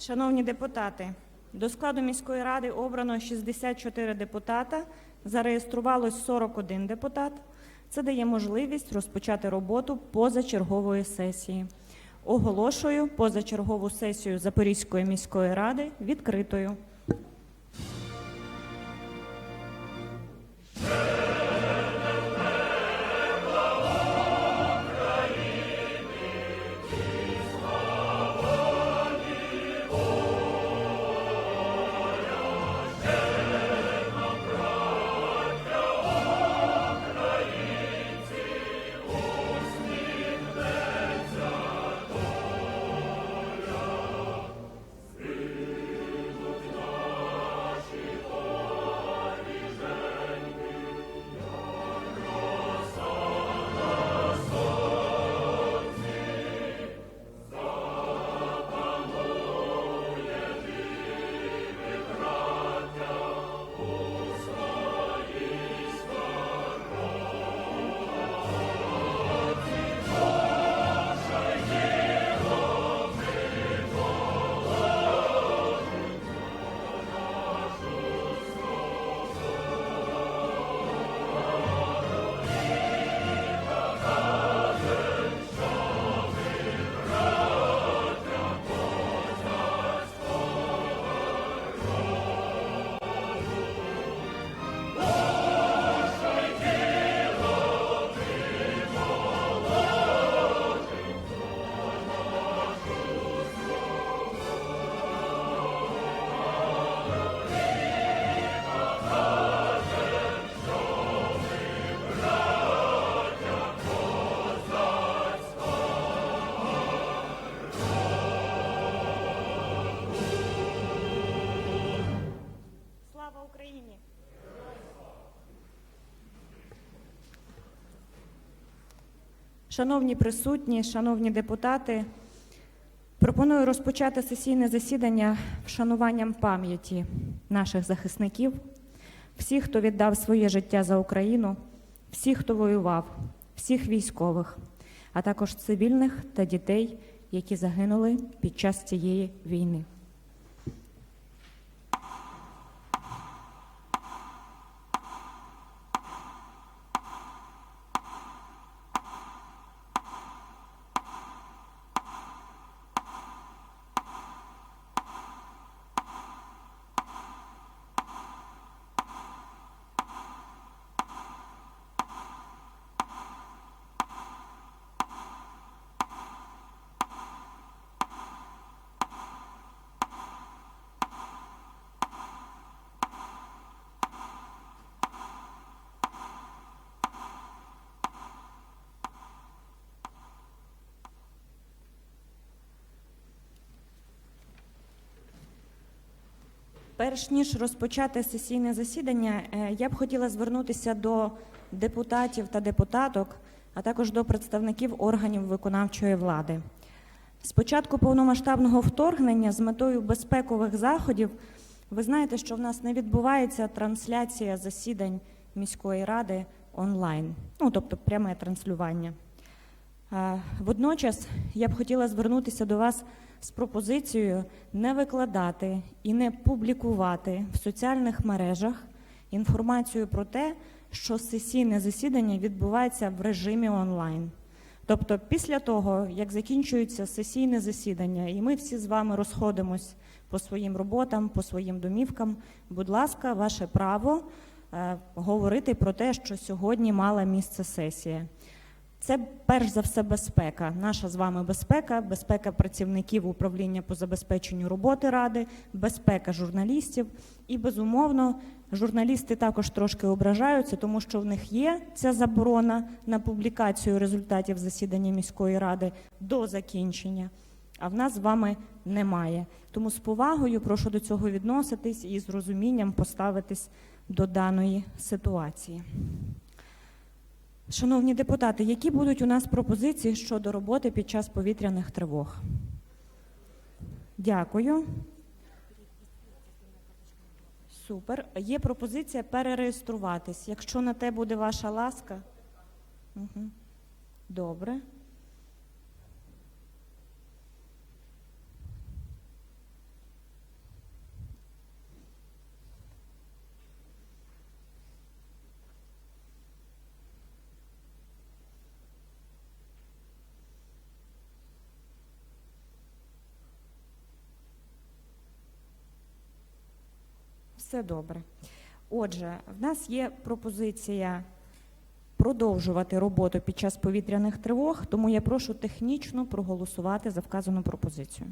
Шановні депутати, до складу міської ради обрано 64 депутата, зареєструвалось 41 депутат. Це дає можливість розпочати роботу позачергової сесії. Оголошую позачергову сесію Запорізької міської ради відкритою. Шановні присутні, шановні депутати, пропоную розпочати сесійне засідання вшануванням пам'яті наших захисників, всіх, хто віддав своє життя за Україну, всіх, хто воював, всіх військових, а також цивільних та дітей, які загинули під час цієї війни. Перш ніж розпочати сесійне засідання, е, я б хотіла звернутися до депутатів та депутаток, а також до представників органів виконавчої влади. З початку повномасштабного вторгнення з метою безпекових заходів ви знаєте, що в нас не відбувається трансляція засідань міської ради онлайн, ну тобто пряме транслювання. Е, Водночас я б хотіла звернутися до вас з пропозицією не викладати і не публікувати в соціальних мережах інформацію про те, що сесійне засідання відбувається в режимі онлайн. Тобто, після того, як закінчується сесійне засідання, і ми всі з вами розходимось по своїм роботам, по своїм домівкам, будь ласка, ваше право е, говорити про те, що сьогодні мала місце сесія. Це перш за все безпека. Наша з вами безпека, безпека працівників управління по забезпеченню роботи ради, безпека журналістів. І безумовно, журналісти також трошки ображаються, тому що в них є ця заборона на публікацію результатів засідання міської ради до закінчення. А в нас з вами немає. Тому з повагою прошу до цього відноситись і з розумінням поставитись до даної ситуації. Шановні депутати, які будуть у нас пропозиції щодо роботи під час повітряних тривог? Дякую. Супер. Є пропозиція перереєструватись. Якщо на те буде ваша ласка. Угу. Добре. Все добре. Отже, в нас є пропозиція продовжувати роботу під час повітряних тривог, тому я прошу технічно проголосувати за вказану пропозицію.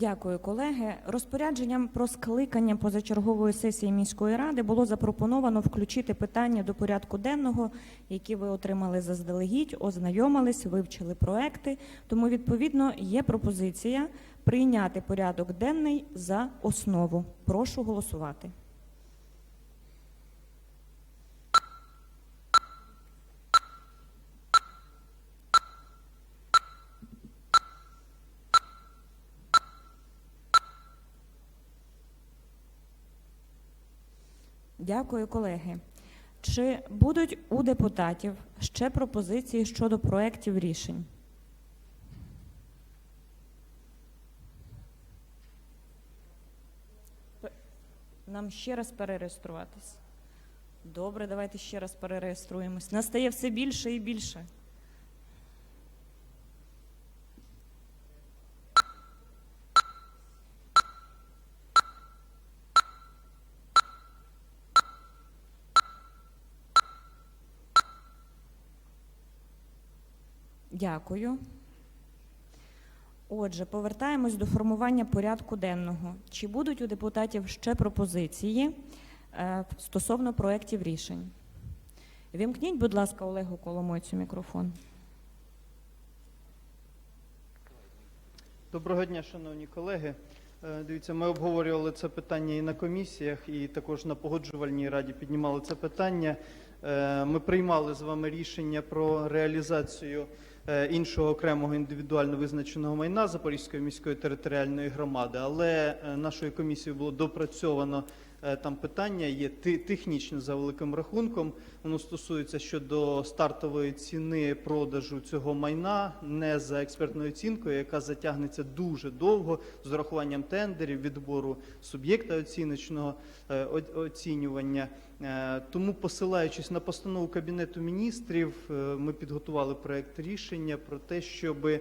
Дякую, колеги. Розпорядженням про скликання позачергової сесії міської ради було запропоновано включити питання до порядку денного, які ви отримали заздалегідь, ознайомились, вивчили проекти. Тому, відповідно, є пропозиція прийняти порядок денний за основу. Прошу голосувати. Дякую, колеги. Чи будуть у депутатів ще пропозиції щодо проєктів рішень? Нам ще раз перереєструватись. Добре, давайте ще раз перереєструємось. Настає все більше і більше. Дякую. Отже, повертаємось до формування порядку денного. Чи будуть у депутатів ще пропозиції е, стосовно проєктів рішень? Вімкніть, будь ласка, Олегу Коломойцю мікрофон. Доброго дня, шановні колеги. Е, Дивіться, ми обговорювали це питання і на комісіях, і також на погоджувальній раді піднімали це питання. Е, Ми приймали з вами рішення про реалізацію іншого окремого індивідуально визначеного майна Запорізької міської територіальної громади, але е, нашою комісією було допрацьовано е, там питання, є технічне за великим рахунком. Воно стосується щодо стартової ціни продажу цього майна не за експертною оцінкою, яка затягнеться дуже довго з урахуванням тендерів, відбору суб'єкта оціночного е, оцінювання. Е, Тому, посилаючись на постанову Кабінету міністрів, е, ми підготували проект рішення про те, щоб е,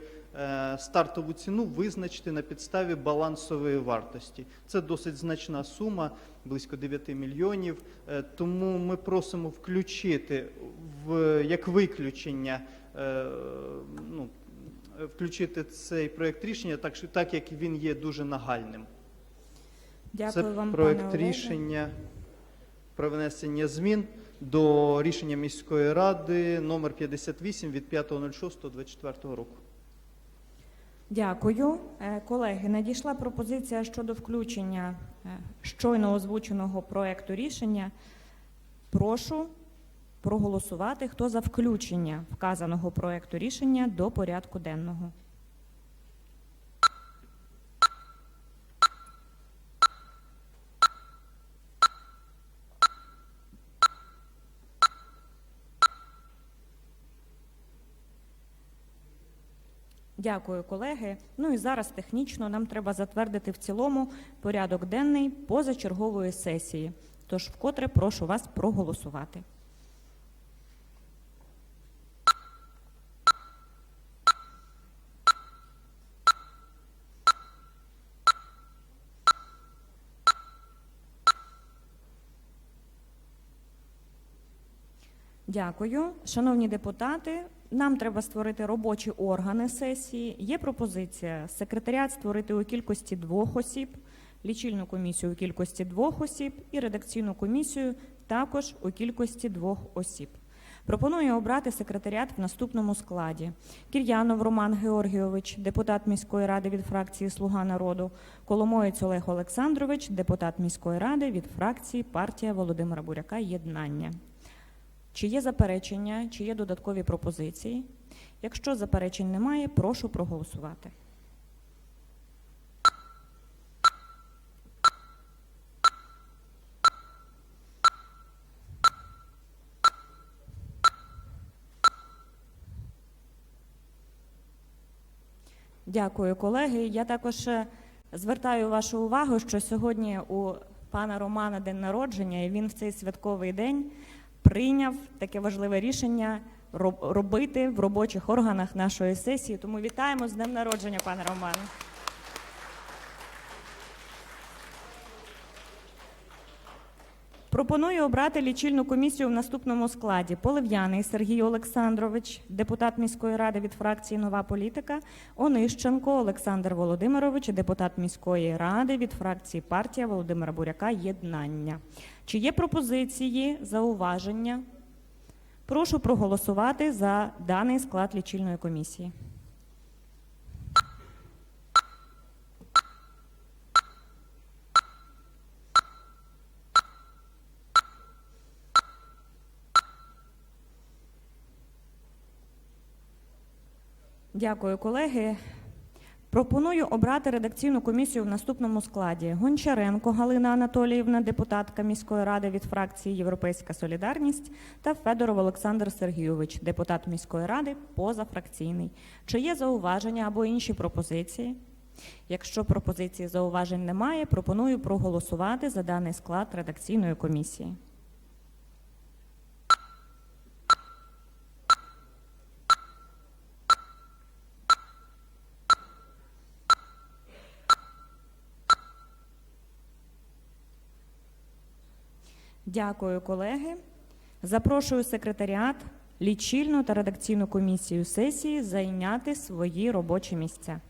стартову ціну визначити на підставі балансової вартості. Це досить значна сума, близько 9 мільйонів. Е, Тому ми просимо включити в як виключення. е, Ну, е, Включити цей проект рішення, так так як він є дуже нагальним. Дякую Це вам, проект рішення про внесення змін до рішення міської ради номер 58 від 5.06.24 року. Дякую. Е, Колеги, надійшла пропозиція щодо включення е, щойно озвученого проекту рішення. Прошу проголосувати, хто за включення вказаного проекту рішення до порядку денного. Дякую, колеги. Ну і зараз технічно нам треба затвердити в цілому порядок денний позачергової сесії. Тож вкотре прошу вас проголосувати. Дякую. Шановні депутати, нам треба створити робочі органи сесії. Є пропозиція секретаріат створити у кількості двох осіб, лічильну комісію у кількості двох осіб і редакційну комісію також у кількості двох осіб. Пропоную обрати секретаріат в наступному складі: Кір'янов Роман Георгійович, депутат міської ради від фракції Слуга народу, Коломоєць Олег Олександрович, депутат міської ради від фракції партія Володимира Буряка Єднання. Чи є заперечення, чи є додаткові пропозиції? Якщо заперечень немає, прошу проголосувати. Дякую, колеги. Я також е, звертаю вашу увагу, що сьогодні у пана Романа день народження, і він в цей святковий день прийняв таке важливе рішення роб- робити в робочих органах нашої сесії. Тому вітаємо з днем народження, пане Романе. Пропоную обрати лічильну комісію в наступному складі: Полив'яний Сергій Олександрович, депутат міської ради від фракції Нова політика, Онищенко Олександр Володимирович, депутат міської ради від фракції партія Володимира Буряка. Єднання. Чи є пропозиції, зауваження? Прошу проголосувати за даний склад лічильної комісії. Дякую, колеги. Пропоную обрати редакційну комісію в наступному складі: Гончаренко Галина Анатоліївна, депутатка міської ради від фракції Європейська Солідарність, та Федоров Олександр Сергійович, депутат міської ради, позафракційний. Чи є зауваження або інші пропозиції? Якщо пропозиції зауважень немає, пропоную проголосувати за даний склад редакційної комісії. Дякую, колеги. Запрошую секретаріат, лічильну та редакційну комісію сесії зайняти свої робочі місця.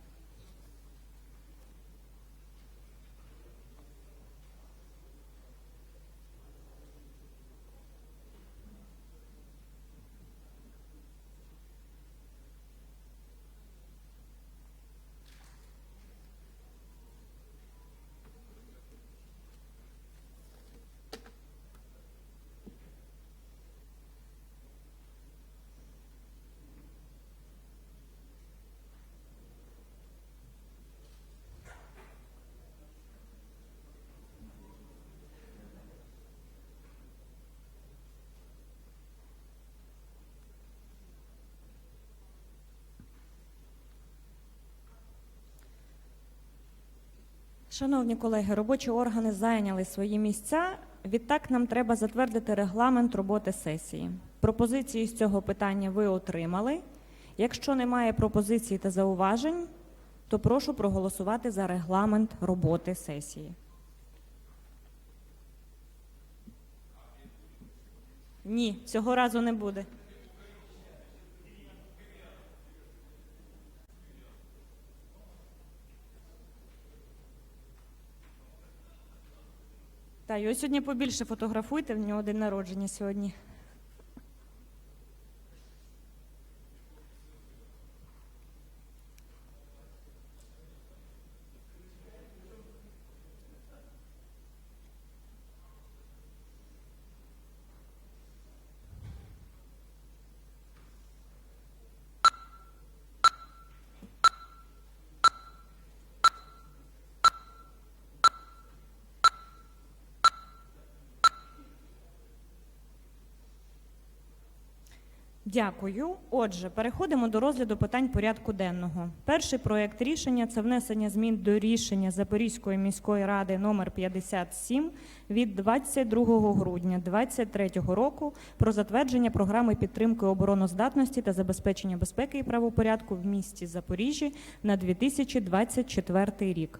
Шановні колеги, робочі органи зайняли свої місця. Відтак нам треба затвердити регламент роботи сесії. Пропозиції з цього питання ви отримали. Якщо немає пропозицій та зауважень, то прошу проголосувати за регламент роботи сесії. Ні, цього разу не буде. Та, його сьогодні побільше фотографуйте, в нього день народження сьогодні. Дякую. Отже, переходимо до розгляду питань порядку денного. Перший проект рішення це внесення змін до рішення Запорізької міської ради номер 57 від 22 грудня 2023 року про затвердження програми підтримки обороноздатності та забезпечення безпеки і правопорядку в місті Запоріжжі на 2024 рік.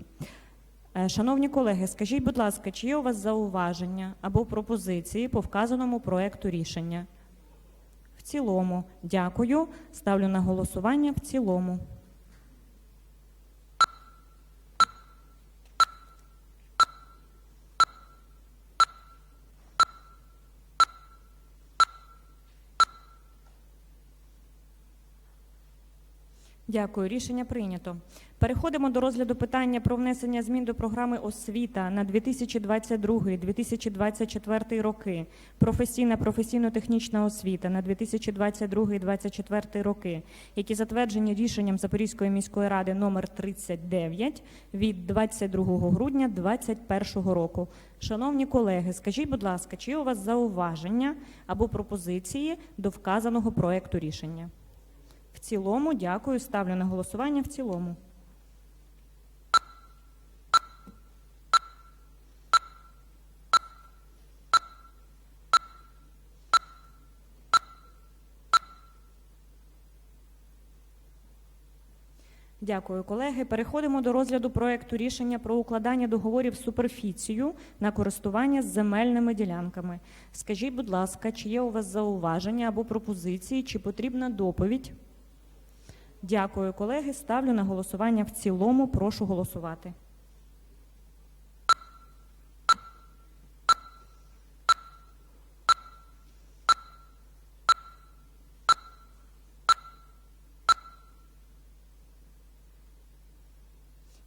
Е, Шановні колеги, скажіть, будь ласка, чи є у вас зауваження або пропозиції по вказаному проекту рішення? Цілому. Дякую. Ставлю на голосування в цілому. Дякую. Рішення прийнято. Переходимо до розгляду питання про внесення змін до програми освіта на 2022-2024 роки. Професійна професійно-технічна освіта на 2022-2024 роки, які затверджені рішенням Запорізької міської ради номер 39 від 22 грудня 2021 року. Шановні колеги, скажіть, будь ласка, чи у вас зауваження або пропозиції до вказаного проекту рішення? В цілому, дякую. Ставлю на голосування в цілому. Дякую, колеги. Переходимо до розгляду проекту рішення про укладання договорів суперфіцію на користування з земельними ділянками. Скажіть, будь ласка, чи є у вас зауваження або пропозиції, чи потрібна доповідь? Дякую, колеги. Ставлю на голосування в цілому. Прошу голосувати.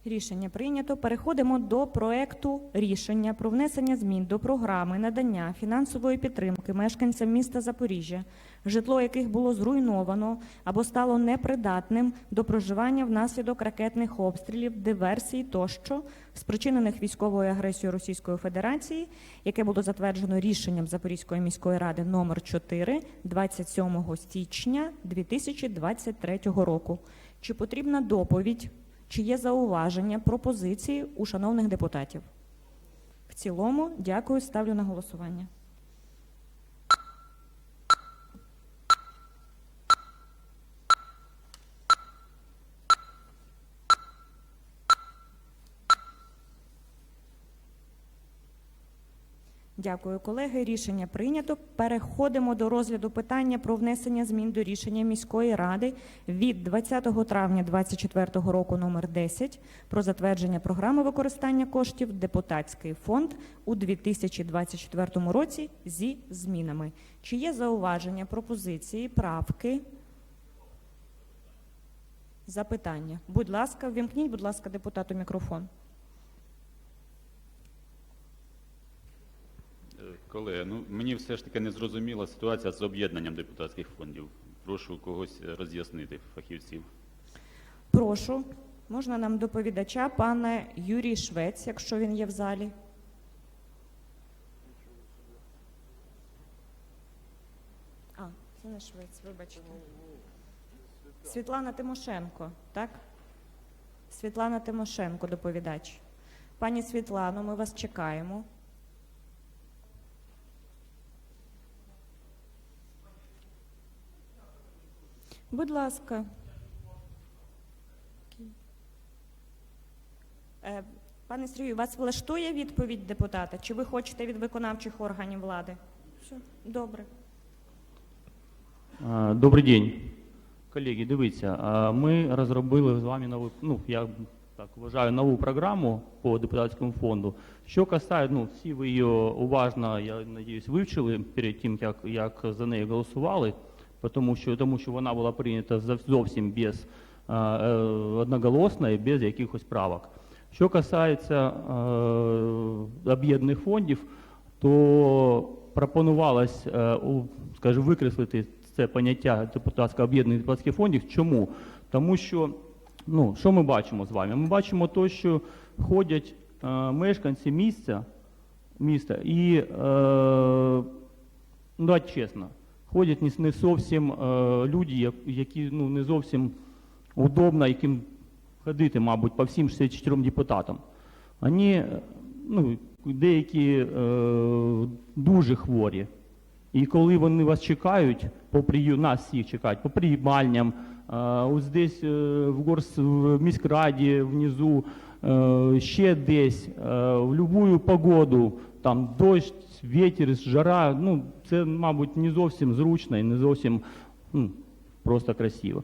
Рішення прийнято. Переходимо до проекту рішення про внесення змін до програми надання фінансової підтримки мешканцям міста Запоріжжя, житло яких було зруйновано або стало непридатним до проживання внаслідок ракетних обстрілів, диверсій тощо, спричинених військовою агресією Російської Федерації, яке було затверджено рішенням Запорізької міської ради номер 4 27 січня 2023 року. Чи потрібна доповідь? Чи є зауваження, пропозиції у шановних депутатів? В цілому, дякую, ставлю на голосування. Дякую, колеги. Рішення прийнято. Переходимо до розгляду питання про внесення змін до рішення міської ради від 20 травня 2024 року номер 10 про затвердження програми використання коштів депутатський фонд у 2024 році зі змінами. Чи є зауваження, пропозиції, правки? Запитання. Будь ласка, ввімкніть, будь ласка, депутату мікрофон. Е, Колеги, ну мені все ж таки не зрозуміла ситуація з об'єднанням депутатських фондів. Прошу когось е, роз'яснити фахівців. Прошу, можна нам доповідача, пане Юрій Швець, якщо він є в залі. А, це не Швець, вибачте. Світлана Тимошенко, так? Світлана Тимошенко, доповідач. Пані Світлано, ми вас чекаємо. Будь ласка. Е, Пане Сергію, вас влаштує відповідь депутата? Чи ви хочете від виконавчих органів влади? Все, добре. Добрий день. Колеги, дивіться, ми розробили з вами нову, ну, я так вважаю, нову програму по депутатському фонду. Що касає, ну, всі ви її уважно, я надіюсь, вивчили перед тим, як, як за неї голосували, тому що, тому що вона була прийнята зовсім без е, одноголосно і без якихось правок. Що касається е, об'єднаних фондів, то пропонувалось, е, скажімо, викреслити це поняття депутатського об'єднаних депутатських фондів. Чому? Тому що, ну, що ми бачимо з вами? Ми бачимо те, що ходять мешканці місця, міста і, ну, чесно, ходять не, зовсім е, люди, які ну, не зовсім удобно, яким ходити, мабуть, по всім 64 депутатам. Вони, е, ну, деякі е, дуже хворі. І коли вони вас чекають, по прию... нас всіх чекають, по приймальням, е, ось десь е, в, горс... в міськраді внизу, е, ще десь, е, в будь-яку погоду, там дощ, вітер, жара, ну, це, мабуть, не зовсім зручно і не зовсім ну, просто красиво.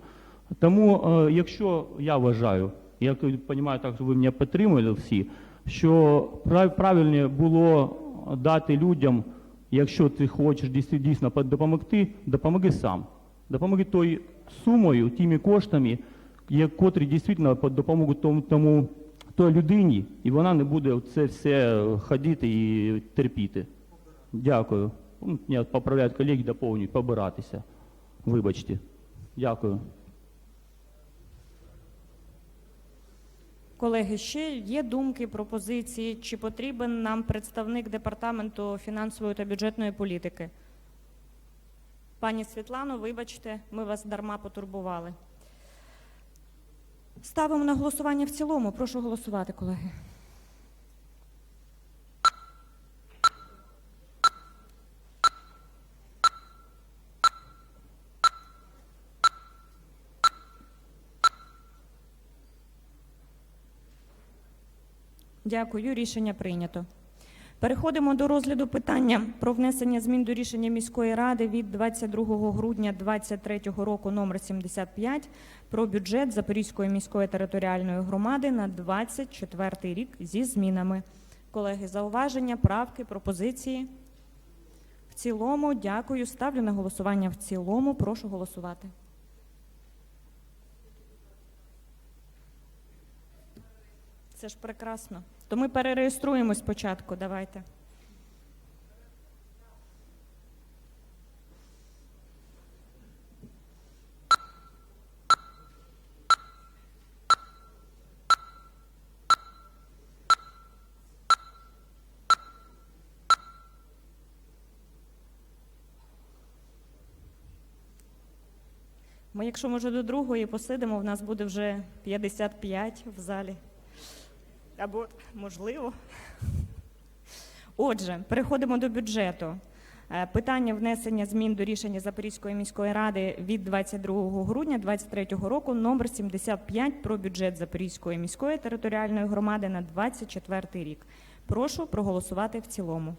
Тому, е, якщо я вважаю, я розумію, так що ви мене підтримуєте всі, що прав- правильніше було дати людям, якщо ти хочеш дійсно по- допомогти, допомоги сам. Допомоги тою сумою, тими коштами, котрі дійсно по- допоможуть тому, тому той людині, і вона не буде це все ходити і терпіти. Дякую. Ну, Мене поправляють колеги, доповнюють, побиратися. Вибачте. Дякую. Колеги, ще є думки, пропозиції, чи потрібен нам представник департаменту фінансової та бюджетної політики? Пані Світлано, вибачте, ми вас дарма потурбували. Ставимо на голосування в цілому. Прошу голосувати, колеги. Дякую, рішення прийнято. Переходимо до розгляду питання про внесення змін до рішення міської ради від 22 грудня 2023 року номер 75 про бюджет Запорізької міської територіальної громади на 24 рік зі змінами. Колеги, зауваження, правки, пропозиції? В цілому, дякую. Ставлю на голосування в цілому. Прошу голосувати. Це ж прекрасно. То ми перереєструємо спочатку. Давайте. Ми, якщо може, до другої посидимо, в нас буде вже 55 в залі. Або можливо. Отже, переходимо до бюджету. Е, Питання внесення змін до рішення Запорізької міської ради від 22 грудня 2023 року номер 75 про бюджет Запорізької міської територіальної громади на 24 рік. Прошу проголосувати в цілому.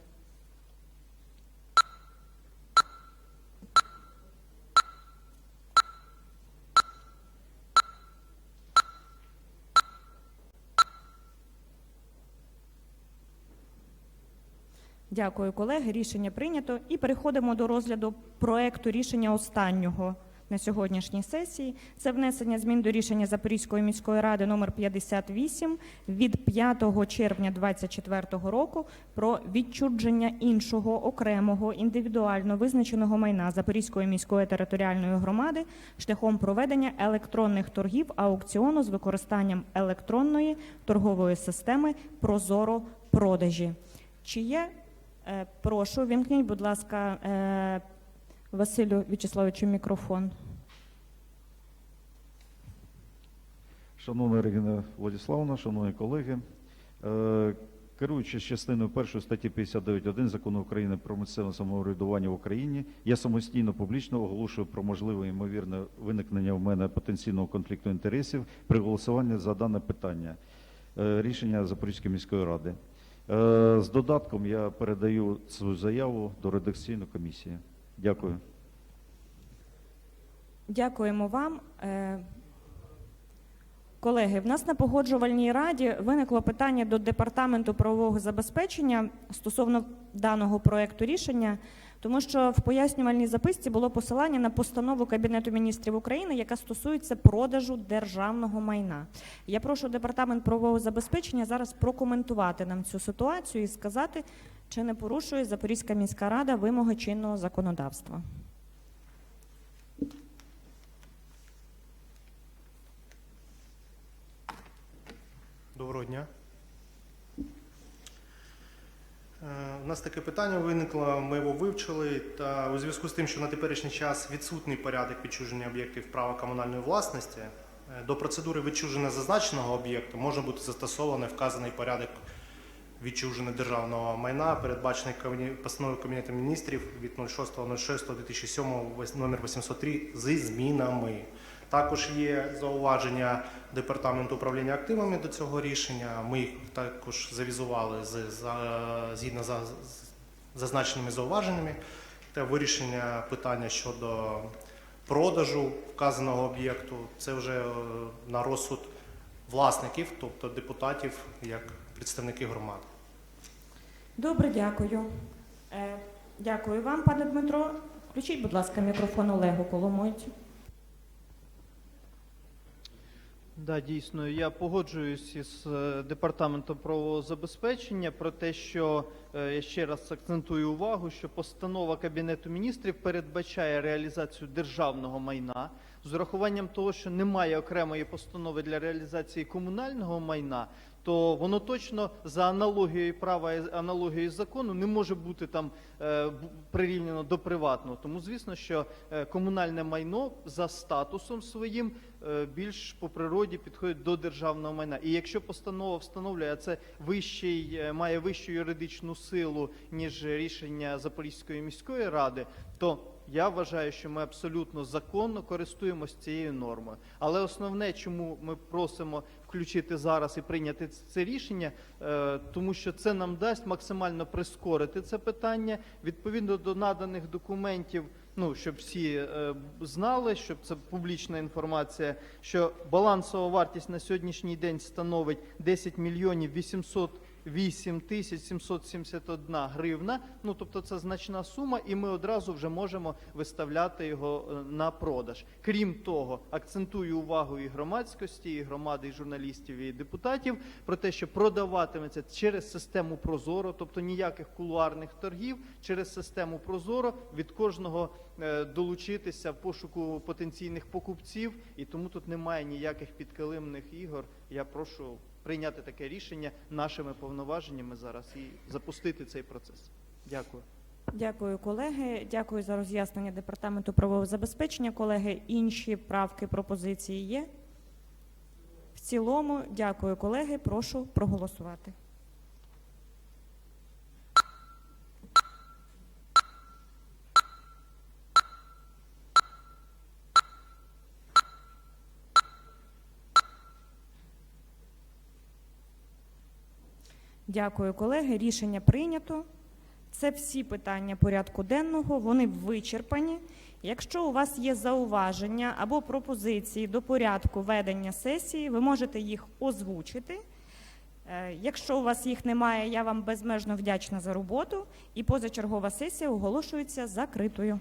Дякую, колеги. Рішення прийнято. І переходимо до розгляду проекту рішення останнього на сьогоднішній сесії. Це внесення змін до рішення Запорізької міської ради номер 58 від 5 червня 2024 року про відчудження іншого окремого індивідуально визначеного майна Запорізької міської територіальної громади шляхом проведення електронних торгів аукціону з використанням електронної торгової системи Прозоро продажі. Чи є Прошу, вімкніть, будь ласка, е, Василю В'ячеславовичу мікрофон. Шановна Ірина Владиславовна, шановні колеги, е, керуючись частиною 1 статті 59.1 Закону України про місцеве самоврядування в Україні, я самостійно публічно оголошую про можливе ймовірне виникнення в мене потенційного конфлікту інтересів при голосуванні за дане питання е, рішення Запорізької міської ради. Е, З додатком я передаю цю заяву до редакційної комісії. Дякую. Дякуємо вам. Е, Колеги, в нас на погоджувальній раді виникло питання до департаменту правового забезпечення стосовно даного проекту рішення, тому що в пояснювальній записці було посилання на постанову Кабінету міністрів України, яка стосується продажу державного майна. Я прошу департамент правового забезпечення зараз прокоментувати нам цю ситуацію і сказати, чи не порушує Запорізька міська рада вимоги чинного законодавства. Доброго дня. Е, У нас таке питання виникло, ми його вивчили, та у зв'язку з тим, що на теперішній час відсутній порядок відчуження об'єктів права комунальної власності, е, до процедури відчуження зазначеного об'єкту може бути застосований вказаний порядок відчуження державного майна, передбачений постановою Кабінету міністрів від 06.06.2007 номер 803 зі змінами. Також є зауваження департаменту управління активами до цього рішення. Ми їх також завізували з, згідно з зазначеними зауваженнями та вирішення питання щодо продажу вказаного об'єкту. Це вже е, на розсуд власників, тобто депутатів, як представники громади. Добре, дякую. Е, Дякую вам, пане Дмитро. Включіть, будь ласка, мікрофон Олегу Коломойцю. Да, дійсно, я погоджуюсь із е, департаментом правового забезпечення про те, що е, я ще раз акцентую увагу, що постанова Кабінету міністрів передбачає реалізацію державного майна з урахуванням того, що немає окремої постанови для реалізації комунального майна. То воно точно за аналогією права і аналогією закону не може бути там е, прирівняно до приватного. Тому звісно, що е, комунальне майно за статусом своїм більш по природі підходить до державного майна. І якщо постанова встановлює, а це вищий, е, має вищу юридичну силу, ніж рішення Запорізької міської ради, то Я вважаю, що ми абсолютно законно користуємося цією нормою. Але основне, чому ми просимо включити зараз і прийняти це рішення, е, тому що це нам дасть максимально прискорити це питання відповідно до наданих документів ну щоб всі е, знали, щоб це публічна інформація, що балансова вартість на сьогоднішній день становить 10 мільйонів 800 8771 гривна. Ну тобто, це значна сума, і ми одразу вже можемо виставляти його е, на продаж. Крім того, акцентую увагу і громадськості, і громади, і журналістів, і депутатів про те, що продаватиметься через систему Прозоро, тобто ніяких кулуарних торгів, через систему Прозоро від кожного е, долучитися в пошуку потенційних покупців, і тому тут немає ніяких підкилимних ігор. Я прошу прийняти таке рішення нашими повноваженнями зараз і запустити цей процес. Дякую. Дякую, колеги. Дякую за роз'яснення департаменту правового забезпечення. Колеги, інші правки пропозиції є. В цілому, дякую, колеги. Прошу проголосувати. Дякую, колеги. Рішення прийнято. Це всі питання порядку денного, вони вичерпані. Якщо у вас є зауваження або пропозиції до порядку ведення сесії, ви можете їх озвучити. Е, Якщо у вас їх немає, я вам безмежно вдячна за роботу. І позачергова сесія оголошується закритою.